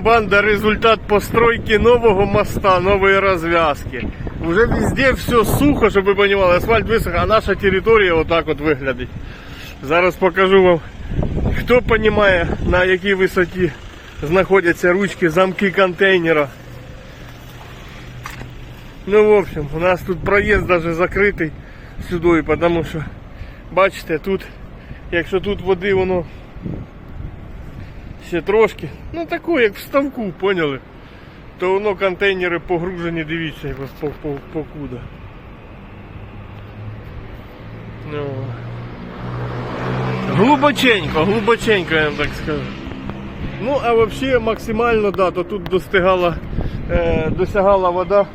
Банда результат постройки нового моста, нової розв'язки. Уже везде все сухо, щоб ви розуміли, асфальт висох, а наша територія отак от виглядить. Зараз покажу вам, хто розуміє, на якій висоті знаходяться ручки, замки контейнера. Ну, в общем, у нас тут проїзд даже закритий сюди, тому що, бачите, тут, якщо тут води воно ще трошки, ну таку, як в ставку, поняли? То воно контейнери погружені, дивіться, по, по, покуда. Ну. Глубоченько, глубоченько, я вам так скажу. Ну, а взагалі максимально, да, то тут достигала, е, досягала вода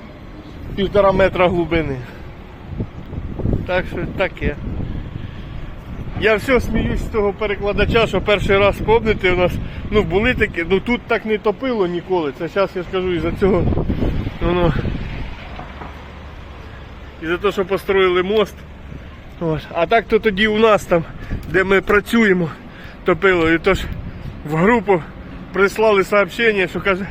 півтора метра глибини. Так що таке. Я все сміюсь з того перекладача, що перший раз помните, у нас ну, були такі, ну тут так не топило ніколи. Це зараз я скажу із-за цього. Воно. Із-за того, що построїли мост. От. А так то тоді у нас там, де ми працюємо, топило. І тож в групу прислали сообщення, що каже.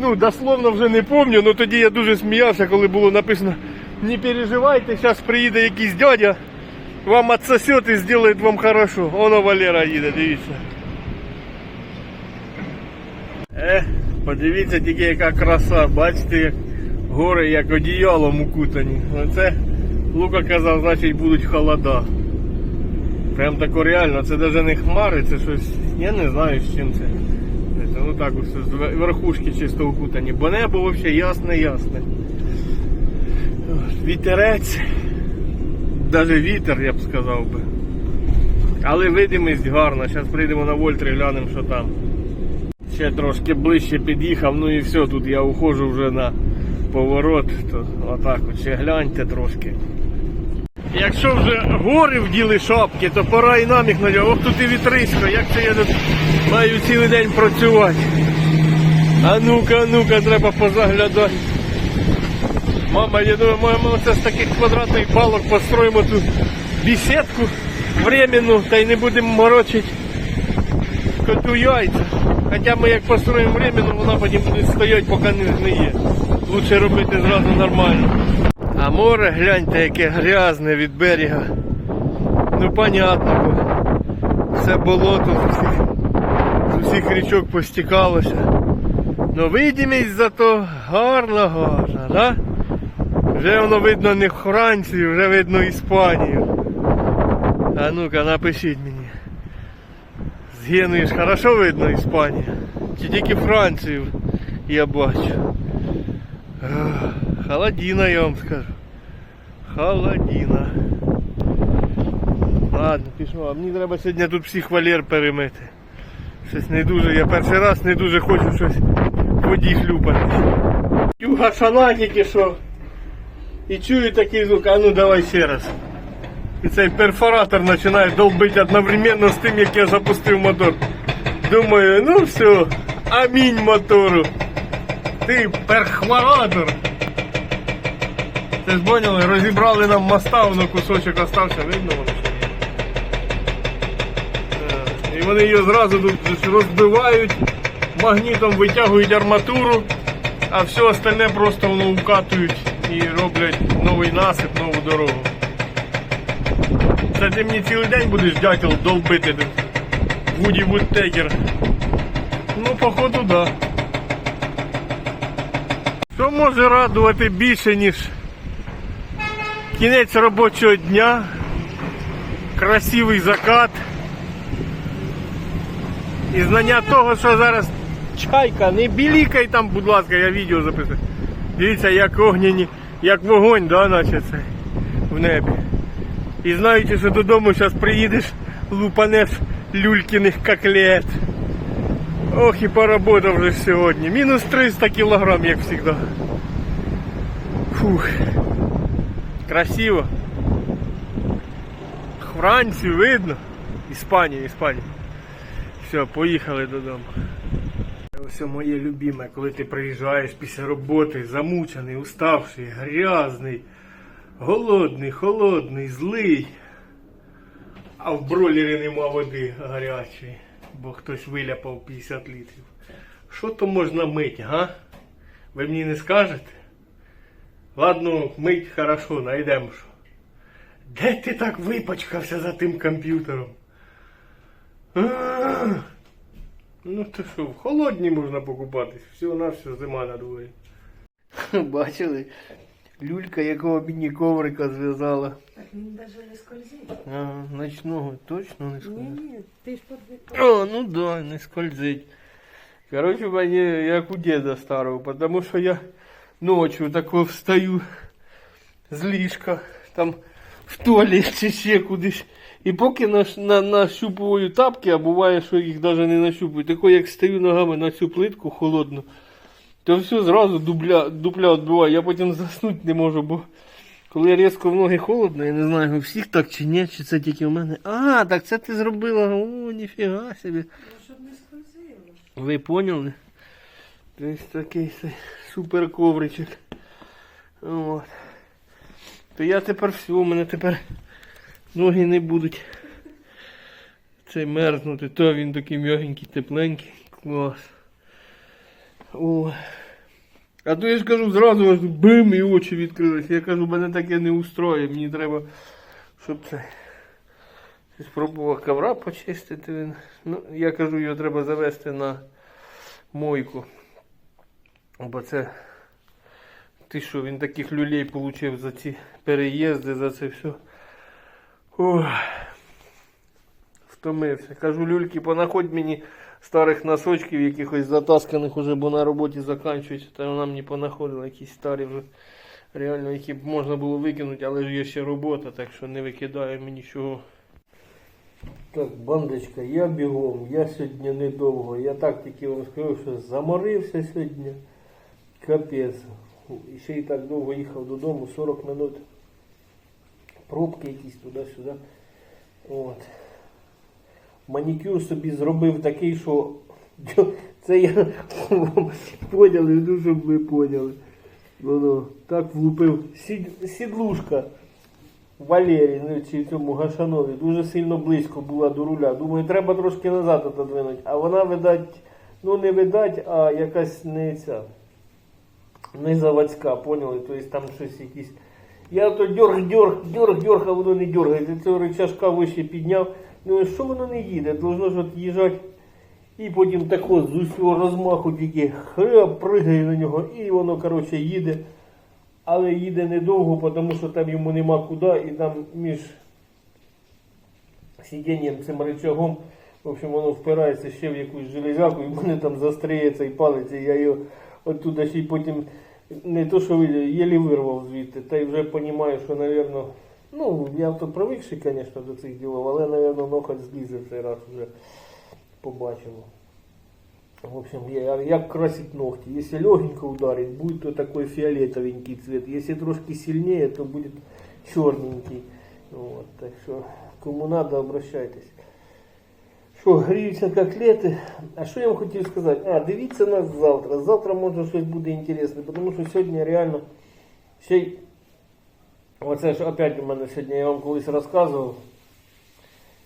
Ну, дословно вже не пам'ятаю, але тоді я дуже сміявся, коли було написано не переживайте, зараз приїде якийсь дядя, вам отсосет і зробить вам хорошо. Воно Валера їде, дивіться. Е, подивіться тільки яка краса, бачите, як гори як одіялом укутані. Оце Лука казав, значить будуть холода. Прям тако реально, це навіть не хмари, це щось, я не знаю з чим це. Це, Ну так ось з ве- верхушки чисто укутані, бо небо взагалі ясне, ясне. Вітерець, навіть вітер, я б сказав би. Але видимість гарна. Зараз прийдемо на вольтри, глянемо, що там. Ще трошки ближче під'їхав, ну і все, тут я уходжу вже на поворот, то отак от ще гляньте трошки. Якщо вже гори вділи шапки, то пора і нам їх надягати. Ох тут і вітрисько, як це я тут маю цілий день працювати. А ну-ка, ну-ка, треба позаглядати. Мама, я думаю, маємо це з таких квадратних балок построїмо тут бесідку временну та й не будемо морочити коту яйця. Хоча ми як построїмо временну, вона потім буде стояти, поки не згниє. Лучше робити зразу нормально. А море, гляньте, яке грязне від берега. Ну понятно, бо все болото з усіх, з усіх річок постікалося. Ну видимість зато гарна, гарна, да? Вже воно видно не Францію, вже видно Іспанію. А ну-ка, напишіть мені. З Генуї ж хорошо видно Іспанію. Чи тільки Францію я бачу. Холодина, я вам скажу. Холодина. Ладно, пішов. А мені треба сьогодні тут всіх валер перемити. Щось не дуже, я перший раз не дуже хочу щось в воді хлюпати. Юга шана що. І чую такий звук, а ну давай ще раз. І цей перфоратор починає долбити одновременно з тим, як я запустив мотор. Думаю, ну все, амінь мотору. Ти перхваратор. Ти ж поняли, розібрали нам моста, воно кусочок остався, видно воно? Е, І вони її зразу тут розбивають, магнітом витягують арматуру, а все остальне просто воно укатують і роблять новий насип, нову дорогу. Це ти мені цілий день будеш дятел долбити. Вуді Вудтекер. Ну, походу, да. Що може радувати більше, ніж кінець робочого дня, красивий закат і знання того, що зараз чайка, не білікай там, будь ласка, я відео записую. Дивіться, як огняні, як вогонь, да, наче це в небі. І знаючи, що додому зараз приїдеш, лупанеш люлькіних коклет. Ох і поработав вже сьогодні. Мінус 300 кілограм, як завжди. Фух. Красиво. Францію видно. Іспанія, Іспанія. Все, поїхали додому. Ось моє любиме, коли ти приїжджаєш після роботи, замучений, уставший, грязний, голодний, холодний, злий. А в бройлері нема води гарячої, бо хтось виляпав 50 літрів. Що то можна мить, га? Ви мені не скажете? Ладно, мить хорошо, найдемо що. Де ти так випачкався за тим комп'ютером? Ну то що, в холодні можна покупатись, всього на все зима на дворі. Бачили? Люлька, якого мені коврика зв'язала. Так він навіть не скользить. А, ночного точно не Ні, скажу. ні, ти ж подвиг. О, ну да, не скользить. Короче, мені як у деда старого, потому що я ночью тако встаю з ліжка, там в туалет чи ще кудись. І поки наш, на, нащупую тапки, а буває, що їх навіть не нащупую, тако як стою ногами на цю плитку холодну, то все зразу дупля, дупля відбиває. Я потім заснути не можу, бо коли різко в ноги холодно, я не знаю, у всіх так чи ні, чи це тільки в мене. А, так це ти зробила. О, ніфіга собі. Ну. Ви поняли? Ось такий супер ковричок. От. То я тепер все, у мене тепер ноги не будуть цей мерзнути. То він такий м'ягенький, тепленький. Клас. О. А то я ж кажу, зразу бим і очі відкрилися. Я кажу, мене таке не устроє. Мені треба, щоб це. Спробував ковра почистити. Він. Ну, я кажу, його треба завести на мойку. Бо це. Ти що, він таких люлей отримав за ці переїзди, за це все. Ох. Втомився. Кажу, люльки, понаходь мені старих носочків, якихось затасканих уже, бо на роботі закінчується. Та вона мені понаходила якісь старі вже. Реально, які б можна було викинути, але ж є ще робота, так що не викидаю мені нічого. Так, бандочка, я бігом, я сьогодні недовго. Я так тільки вам скажу, що заморився сьогодні. Капець. І ще й так довго їхав додому, 40 минут. Пробки якісь туди-сюди. От. Манікюр собі зробив такий, що це я поняли, ну щоб ви поняли. Воно так влупив. Сід- Сідлушка. Валерій, ну чи цьому Гашанові, дуже сильно близько була до руля. Думаю, треба трошки назад отодвинути. А вона, видать, ну не видать, а якась не ця. Не заводська, поняли? Тобто там щось якісь. Я то дьорг, дьорг, дьорг, дьорг, а воно не дьоргається. Цього рычажка вище підняв. Ну що воно не їде? Должно ж от їжджати. І потім тако з усього розмаху тільки хреб пригає на нього, і воно, коротше, їде. Але їде недовго, тому що там йому нема куди, і там між сидінням цим рычагом, в общем, воно впирається ще в якусь железяку, і мене там застряється і палиться. І я його оттуда ще й потім не то, що єлі вирвав звідти. Та й вже розумію, що, напевно, ну, я то привикший, звісно, до цих ділів, але, напевно, ноготь злізе цей раз вже побачимо. В общем, я, як красить ногти. Если легенько ударить, будет то такой фиолетовенький цвет. Если трошки сильнее, то будет черненький. Вот, так что, кому надо, обращайтесь. Що, гріються котлети. А що я вам хотів сказати? А, дивіться нас завтра. Завтра може щось буде інтересне, тому що сьогодні реально ще й. Оце ж опять у мене сьогодні я вам колись розказував.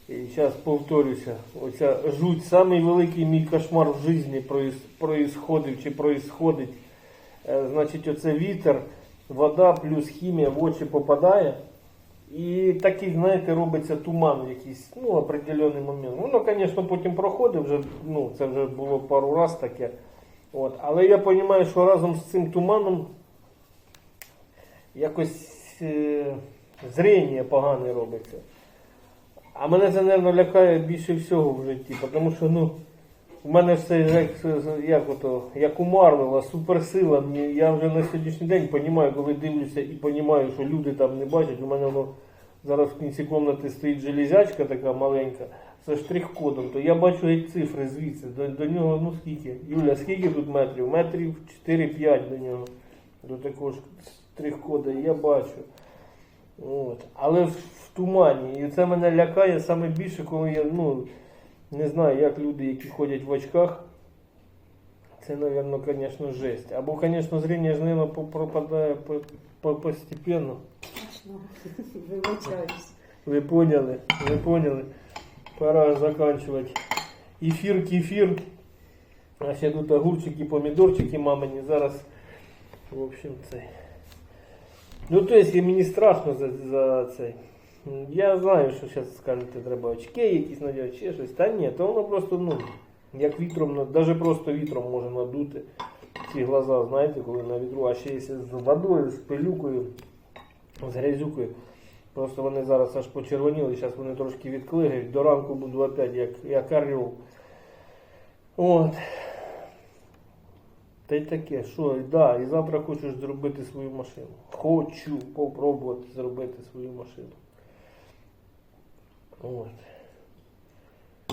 І зараз повторюся. Оця жуть, самий великий мій кошмар в житті проїсходив чи проїсходить. Е, Значить, оце вітер, вода плюс хімія в очі попадає. І такий, знаєте, робиться туман якийсь, ну, определений момент. Воно, звісно, потім проходить, вже, ну, це вже було пару разів таке. От. Але я розумію, що разом з цим туманом якось е, зріння погане робиться. А мене це, мабуть, лякає більше всього в житті, тому що, ну, у мене все як, як, ото, як у Марвела, суперсила. Я вже на сьогоднішній день розумію, коли дивлюся і розумію, що люди там не бачать. У мене воно зараз в кінці кімнати стоїть железячка така маленька з штрих-кодом, то я бачу геть цифри звідси. До, до нього, ну скільки? Юля, скільки тут метрів? Метрів 4-5 до нього. До такого штрих-кода я бачу. От. Але в, в тумані. І це мене лякає саме більше, коли я ну, не знаю, як люди, які ходять в очках. Це, мабуть, звісно, жесть. Або, звісно, зріння ж наверно, пропадає по- по- постепенно. Вибачаюсь. Ви поняли? Ви поняли? Пора заканчивать. Эфир кефир. А ще тут огурчики, помідорчики мамині. Зараз, в общем, цей. Ну, то есть, мені страшно за, за цей. Я знаю, що зараз скажете, треба очки якісь надягати, ще щось. Та ні, то воно просто, ну, як вітром, навіть просто вітром може надути ці глаза, знаєте, коли на вітру, а ще якщо з водою, з пилюкою, з грязюкою. Просто вони зараз аж почервоніли, зараз вони трошки відклигають, до ранку буду опять як, як орел. От. Та й таке, що, да, і завтра хочу зробити свою машину. Хочу попробувати зробити свою машину. От.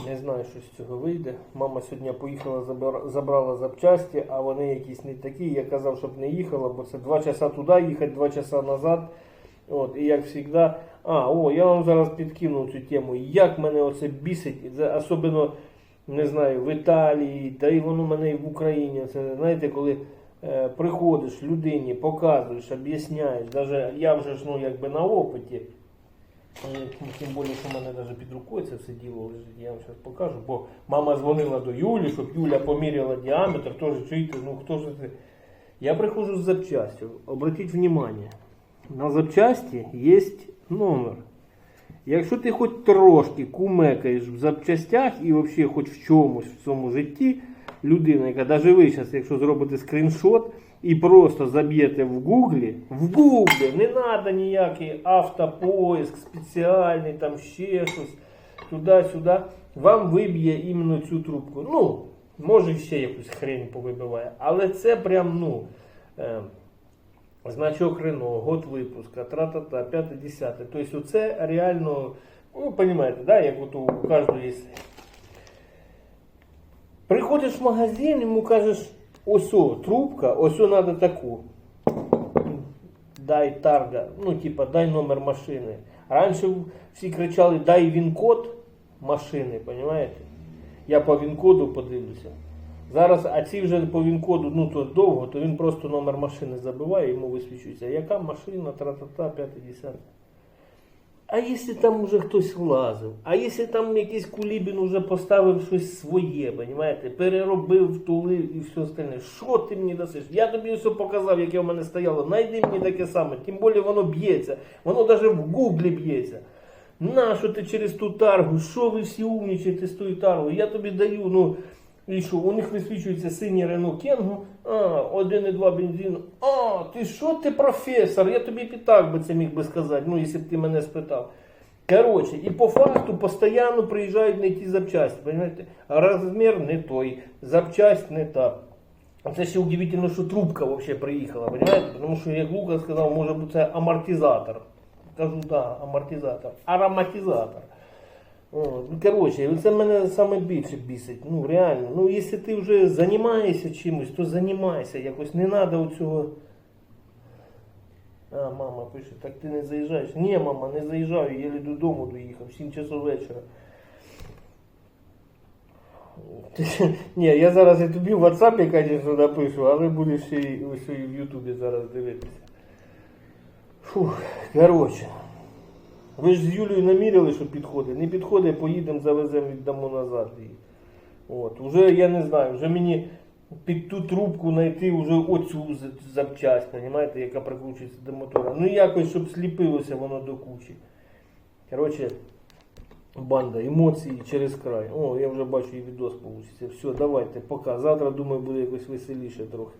Не знаю, що з цього вийде. Мама сьогодні поїхала, забрала запчасті, а вони якісь не такі. Я казав, щоб не їхала, бо це два часа туди їхати, два часа назад. От, і як завжди. А, о, я вам зараз підкину цю тему. Як мене оце бісить, це особливо, не знаю, в Італії, та й воно мене і в Україні. Це знаєте, коли е, приходиш людині, показуєш, об'ясняєш, навіть я вже ж ну, якби на опиті. Е, Тим більше, що в мене навіть під рукою це все діло лежить, я вам зараз покажу. Бо мама дзвонила до Юлі, щоб Юля поміряла діаметр, теж чуєте, ну хто ж це. Я приходжу з запчастю. Обратіть внимание, на запчасті є номер. Якщо ти хоч трошки кумекаєш в запчастях і взагалі хоч в чомусь в цьому житті, людина, яка навіть ви зараз, якщо зробите скріншот і просто заб'єте в гуглі, в гуглі не треба ніякий автопоиск спеціальний, там ще щось, туди-сюди, вам виб'є іменно цю трубку. Ну, може ще якусь хрень повибиває, але це прям, ну. Е, Значок Рено, год випуска, тра-та-та, 5-10. Тобто оце реально, ну, розумієте, да, як от у кожного є. Приходиш в магазин, йому кажеш, ось трубка, ось треба таку. Дай тарга, ну, типа, дай номер машини. Раніше всі кричали, дай він-код машини, розумієте? Я по він-коду подивлюся. Зараз, а ці вже по він-коду, ну то довго, то він просто номер машини забиває, йому висвічується. Яка машина, тра-та-та, 50. А якщо там уже хтось влазив, а якщо там якийсь кулібін уже поставив щось своє, понімаєте, переробив, втулив і все остальне. Що ти мені дасиш? Я тобі все показав, яке в мене стояло. Найди мені таке саме, тим більше воно б'ється, воно навіть в гуглі б'ється. Нащо ти через ту таргу? Що ви всі умнічаєте з тою таргою? Я тобі даю, ну. І у них висвічується синій Рено Кенгу, а, 1,2 бензин. А, ти що ти професор? Я тобі і так би це міг би сказати, ну, якщо б ти мене спитав. Коротше, і по факту постійно приїжджають не ті запчасті, понимаете? Розмір не той, запчасть не та. Це ще удивительно, що трубка взагалі приїхала, понимаете? Тому що, як Лука сказав, може бути це амортизатор. Кажу, так, да, амортизатор. Ароматизатор. О, ну, коротше, це мене саме більше бісить. Ну, реально. Ну, якщо ти вже займаєшся чимось, то займайся. Якось не треба оцього. А, мама пише, так ти не заїжджаєш. Ні, мама, не заїжджаю, єлі додому доїхав, 7 часов вечора. Ні, я зараз і тобі в WhatsApp, звісно, напишу, але будеш ще і в Ютубі зараз дивитися. Фух, коротше. Ви ж з Юлею наміряли, що підходить. Не підходить, поїдемо, завеземо, віддамо назад її. От. Уже я не знаю, вже мені під ту трубку знайти вже оцю запчасть, понимаєте, яка прикручується до мотора. Ну якось, щоб сліпилося воно до кучі. Коротше, банда, емоції через край. О, я вже бачу і відос получиться. Все, давайте, пока. Завтра, думаю, буде якось веселіше трохи.